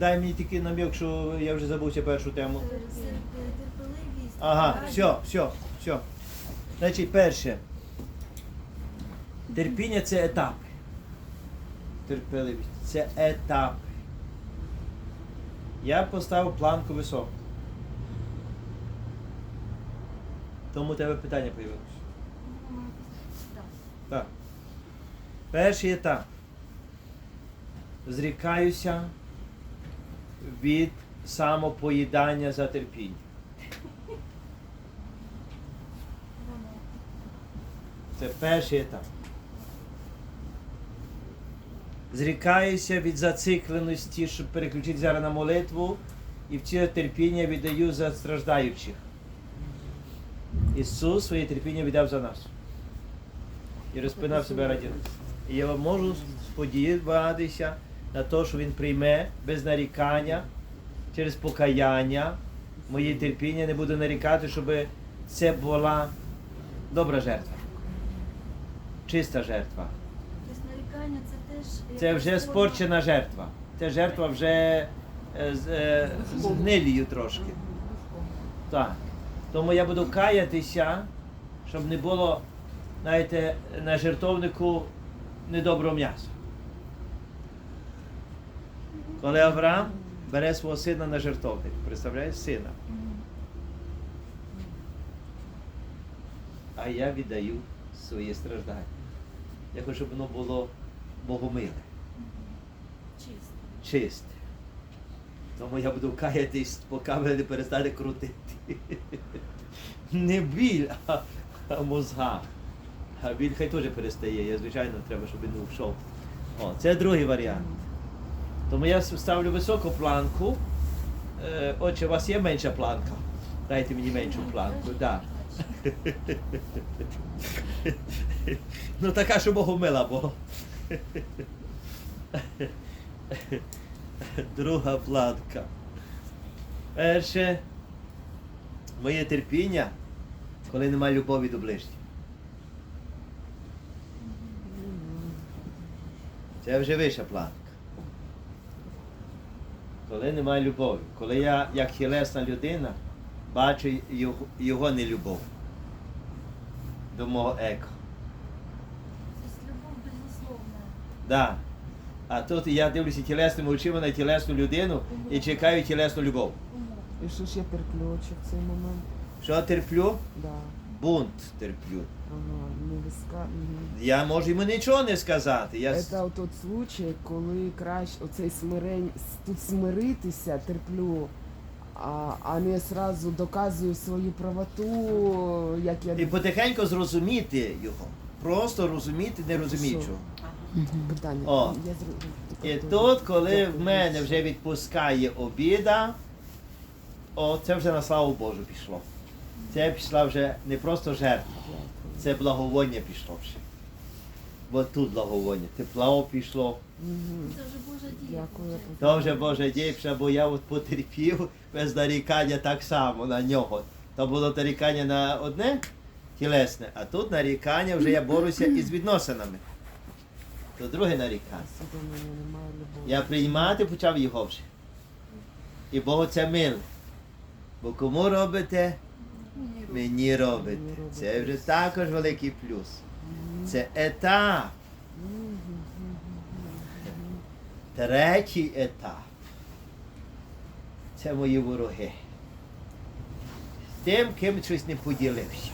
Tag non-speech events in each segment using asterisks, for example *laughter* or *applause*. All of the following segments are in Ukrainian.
дай мені тільки намік, що я вже забувся першу тему. Ага, все, все, все. Значить, перше. Терпіння це етапи. Терпеливість. Це етапи. Я поставив планку високу. Тому у тебе питання появилося. Так. Так. Перший етап. Зрікаюся від самопоїдання за терпіння. Це перший етап. Зрікаюся від зацикленості, щоб переключити зараз на молитву, і в це терпіння віддаю за страждаючих. Ісус своє терпіння віддав за нас. І розпинав себе раді. І я можу сподіватися на те, що Він прийме без нарікання, через покаяння. Моє терпіння не буду нарікати, щоб це була добра жертва. Чиста жертва. Нарікання це теж. Це вже спорчена жертва. Це жертва вже е, з, е, з гнилію трошки. Так. Тому я буду каятися, щоб не було, знаєте, на жертовнику недоброго м'яса. Коли Авраам бере свого сина на жертовник, представляєш сина, а я віддаю свої страждання. Я хочу, щоб воно було богомиле. Чисто. чисте. Тому я буду каятись, поки мене не перестане крутити. Не біль, а, а мозга. А біль хай теж перестає. Я, звичайно, треба, щоб він не йшов. О, це другий варіант. Тому я ставлю високу планку. Е, Отже, у вас є менша планка. Дайте мені меншу планку. Да. ну така, що Богу мила було. Друга планка. Перше, моє терпіння, коли немає любові до ближнього. Це вже вища планка. Коли немає любові. Коли я, як хілесна людина, бачу його, його нелюбов до мого еко. Тобто любов безусловна. Да. А тут я дивлюся тілесними очима на тілесну людину і чекаю тілесну любов. І що ж я терплю чи в цей момент? Що терплю? Да. Бунт терплю. Ага, не виска. Угу. Я можу йому нічого не сказати. Я... с- Це тот случай, коли краще оцей смирень тут смиритися, терплю, а, а не сразу доказую свою правоту, як я І потихеньку зрозуміти його. Просто розуміти, не розуміючого. питання. О. Я зрозумів. І тут, коли в мене вже відпускає обіда, о, це вже на славу Божу пішло. Це пішла вже не просто жертва, це благовоння пішло вже. Бо тут благовоння. Тепло пішло. Це вже Божа дія. Боже дівча, бо я от потерпів без нарікання так само на нього. То було нарікання на одне тілесне, а тут нарікання вже я борюся із відносинами. То друге нарікання. Я приймати почав його вже. І Богу це мило. Бо кому робите, Мені робите. Це вже також великий плюс. Це етап. Третій етап. Це мої вороги. З тим, ким щось не поділився.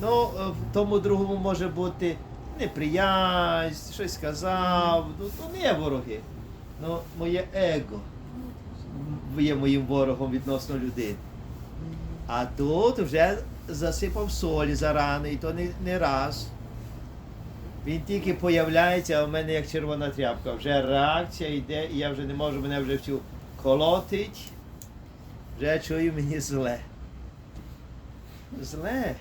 Ну, е, в тому другому може бути неприязнь, щось сказав. Ну, то не вороги. Ну, моє его є моїм ворогом відносно людини. А тут вже засипав солі за рани, і то не, не раз. Він тільки появляється, а в мене як червона тряпка. Вже реакція йде, і я вже не можу, мене вже всю колотить. Вже чую мені зле. Зле,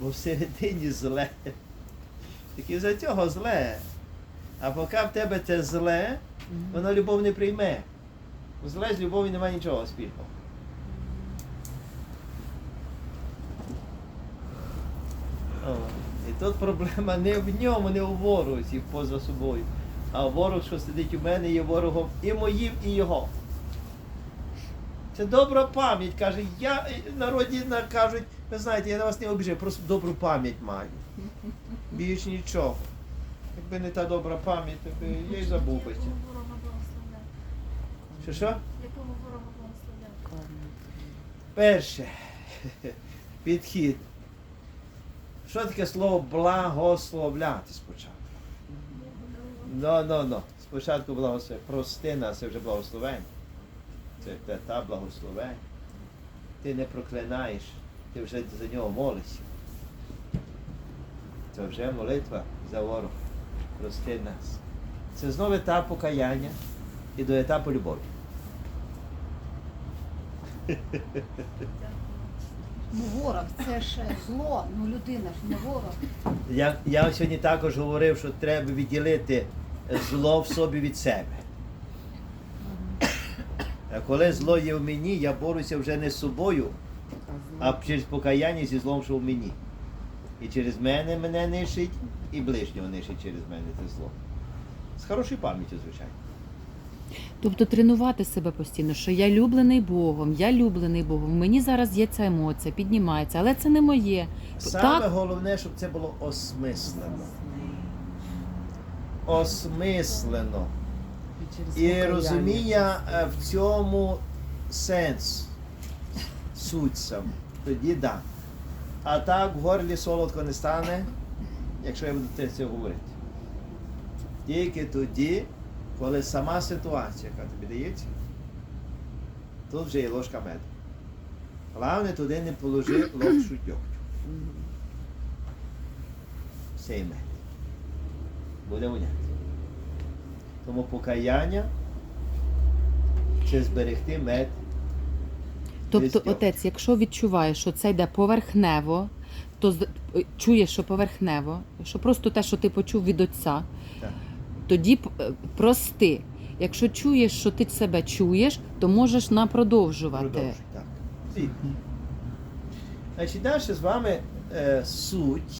бо всередині зле. Тільки за цього зле. А поки в тебе це зле, воно любов не прийме. Зле з любові немає нічого спільного. О, і тут проблема не в ньому, не у ворозі поза собою, А ворог, що сидить у мене, є ворогом і моїм, і його. Це добра пам'ять. Каже, я в народі кажуть, ви знаєте, я на вас не обіжаю, просто добру пам'ять маю. Більш нічого. Якби не та добра пам'ять, то я й забув би. Що що? Якого ворога благословляв? Перше. *laughs* Підхід. Що таке слово благословляти спочатку? Ну, ну, ну. Спочатку благословення. Прости нас, це вже благословення. Це та благословення. Ти не проклинаєш, ти вже за нього молишся. Це вже молитва за ворог. Прости нас. Це знову етап покаяння і до етапу любові. *laughs* Ну, ворог це ж зло, ну людина ж не ворог. Я, я сьогодні також говорив, що треба відділити зло в собі від себе. А коли зло є в мені, я борюся вже не з собою, а через покаяння зі злом, що в мені. І через мене мене нищить, і ближнього нищить через мене це зло. З хорошою пам'яттю, звичайно. Тобто тренувати себе постійно, що я люблений Богом, я люблений Богом. В мені зараз є ця емоція, піднімається, але це не моє. Саме Так. головне, щоб це було осмислено. Осмислено. І розуміння е, в цьому сенс, суть сам. Тоді да. А так в горлі солодко не стане, якщо я буду це, це говорити. Тільки тоді, коли сама ситуація, яка тобі дається, тут вже є ложка меду. Головне туди не положи *clears throat* ложку дьогтю. Цей мед. Буде воняти. Тому покаяння це зберегти мед. Тобто, отець, якщо відчуваєш, що це йде поверхнево, то е, чуєш, що поверхнево, що просто те, що ти почув від отця, Так. Тоді е, прости. Якщо чуєш, що ти себе чуєш, то можеш напродовжувати. Продовжуй, так. Значить, далі з вами е, суть